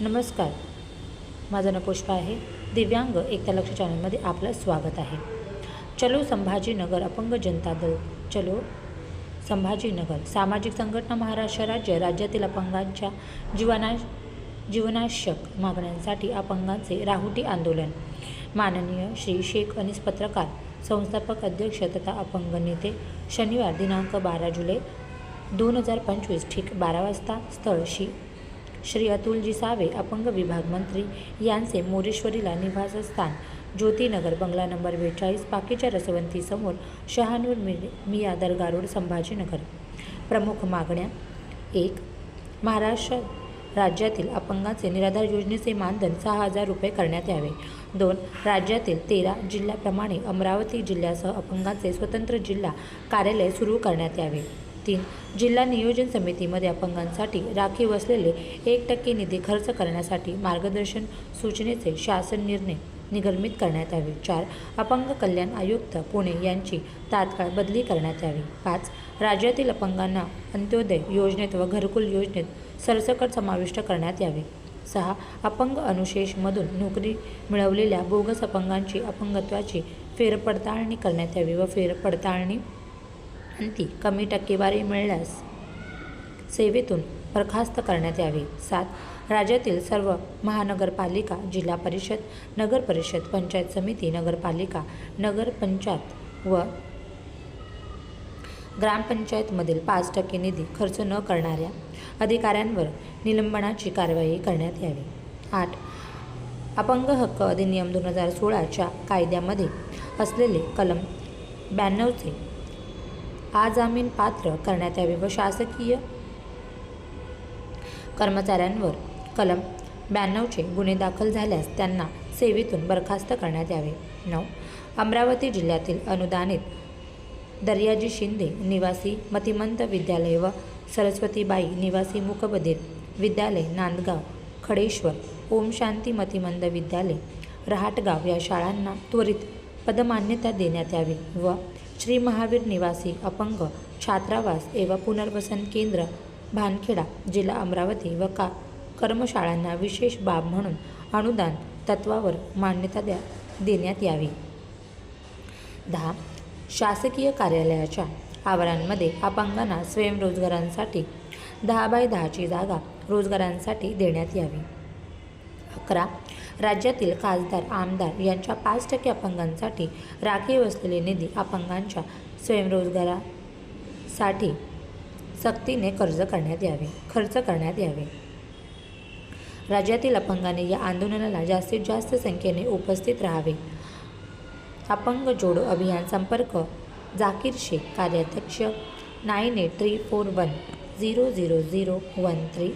नमस्कार. माझं नाव पुष्पा आहे. दिव्यांग एकता लक्ष चॅनलमध्ये आपलं स्वागत आहे. चलो संभाजीनगर अपंग जनता दल. चलो संभाजीनगर सामाजिक संघटना महाराष्ट्र राज्य राज्यातील अपंगांच्या जीवना जीवनाश्यक मागण्यांसाठी अपंगांचे राहुटी आंदोलन. माननीय श्री शेख अनिस पत्रकार संस्थापक अध्यक्ष तथा अपंग नेते शनिवार दिनांक बारा जुलै दोन हजार पंचवीस ठीक बारा वाजता स्थळ श्री श्री अतुलजी सावे अपंग विभाग मंत्री. यांचे मोरेश्वरीला निवासस्थान. ज्योतीनगर बंगला नंबर बेचाळीस पाकीच्या रसवंतीसमोर शहानूर मि मिया दर्गा रोड संभाजीनगर. प्रमुख मागण्या एक महाराष्ट्र राज्यातील अपंगाचे निराधार योजनेचे मानधन सहा हजार रुपये करण्यात यावे. दोन राज्यातील तेरा जिल्ह्याप्रमाणे अमरावती जिल्ह्यासह अपंगाचे स्वतंत्र जिल्हा कार्यालय सुरू करण्यात यावे. तीन जिल्हा नियोजन समितीमध्ये अपंगांसाठी राखीव असलेले एक टक्के निधी खर्च करण्यासाठी मार्गदर्शन सूचनेचे शासन निर्णय निगर्मित करण्यात यावे. चार अपंग कल्याण आयुक्त पुणे यांची तात्काळ बदली करण्यात यावी. पाच राज्यातील अपंगांना अंत्योदय योजनेत व घरकुल योजनेत सरसकट समाविष्ट करण्यात यावे. सहा अपंग अनुशेषमधून नोकरी मिळवलेल्या बोगस अपंगांची अपंगत्वाची फेरपडताळणी करण्यात यावी व फेरपडताळणी अंती कमी टक्केवारी मिळल्यास सेवेतून बरखास्त करण्यात यावी. सात राज्यातील सर्व महानगरपालिका जिल्हा परिषद नगर परिषद पंचायत समिती नगरपालिका नगरपंचायत व ग्रामपंचायतमधील पाच टक्के निधी खर्च न करणाऱ्या अधिकाऱ्यांवर निलंबनाची कारवाई करण्यात यावी. आठ अपंग हक्क अधिनियम दोन हजार सोळाच्या कायद्यामध्ये असलेले कलम ब्याण्णवचे आजामीन पात्र करण्यात यावे व शासकीय कर्मचाऱ्यांवर कलम ब्याण्णवचे गुन्हे दाखल झाल्यास त्यांना सेवेतून बरखास्त करण्यात यावे. नऊ. अमरावती जिल्ह्यातील अनुदानित दर्याजी शिंदे निवासी मतिमंत विद्यालय व सरस्वतीबाई निवासी मुकबधीर विद्यालय नांदगाव खडेश्वर ओम शांती मतिमंद विद्यालय रहाटगाव या शाळांना त्वरित पदमान्यता देण्यात यावी व श्री महावीर निवासी अपंग छात्रावास एवं पुनर्वसन केंद्र भानखेडा जिल्हा अमरावती व का कर्मशाळांना विशेष बाब म्हणून अनुदान तत्वावर मान्यता द्या देण्यात यावी. दहा शासकीय कार्यालयाच्या आवारांमध्ये अपंगांना स्वयंरोजगारांसाठी दहा बाय दहाची जागा रोजगारांसाठी देण्यात यावी. अकरा राज्यातील खासदार आमदार यांच्या पाच टक्के अपंगांसाठी राखीव असलेले निधी अपंगांच्या स्वयंरोजगारासाठी सक्तीने कर्ज करण्यात यावे खर्च करण्यात यावे. राज्यातील अपंगांनी या आंदोलनाला जास्तीत जास्त संख्येने उपस्थित राहावे. अपंग जोडो अभियान संपर्क जाकीर शेख कार्याध्यक्ष nine eight three four one zero zero zero one three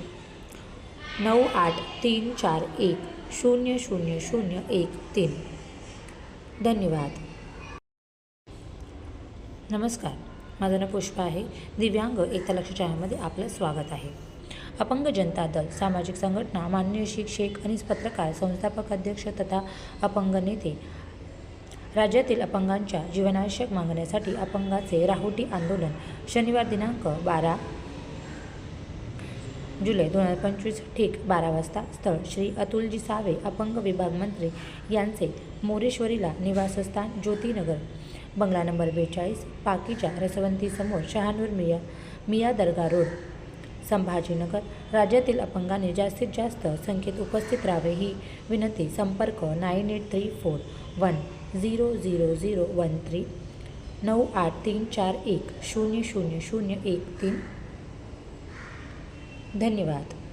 नऊ आठ तीन चार एक शून्य शून्य शून्य एक तीन. धन्यवाद. नमस्कार. माझं नाव पुष्पा आहे. दिव्यांग एकता लक्ष चॅनलमध्ये आपलं स्वागत आहे. अपंग जनता दल सामाजिक संघटना मान्य शिक्षक आणि पत्रकार संस्थापक अध्यक्ष तथा अपंग नेते राज्यातील अपंगांच्या जीवनावश्यक मागण्यासाठी अपंगाचे राहुटी आंदोलन शनिवार दिनांक बारा जुलै दोन हजार पंचवीस ठीक बारा वाजता स्थळ श्री अतुलजी सावे अपंग विभाग मंत्री यांचे मोरेश्वरीला निवासस्थान ज्योतिनगर. बंगला नंबर बेचाळीस पाकीच्या रसवंतीसमोर शहानूर मिया मिया दर्गा रोड. संभाजीनगर राज्यातील अपंगाने जास्तीत जास्त संख्येत उपस्थित राहावे ही विनंती संपर्क nine eight three four one zero zero zero one three नऊ आठ तीन चार एक शून्य शून्य शून्य एक तीन धन्यवाद.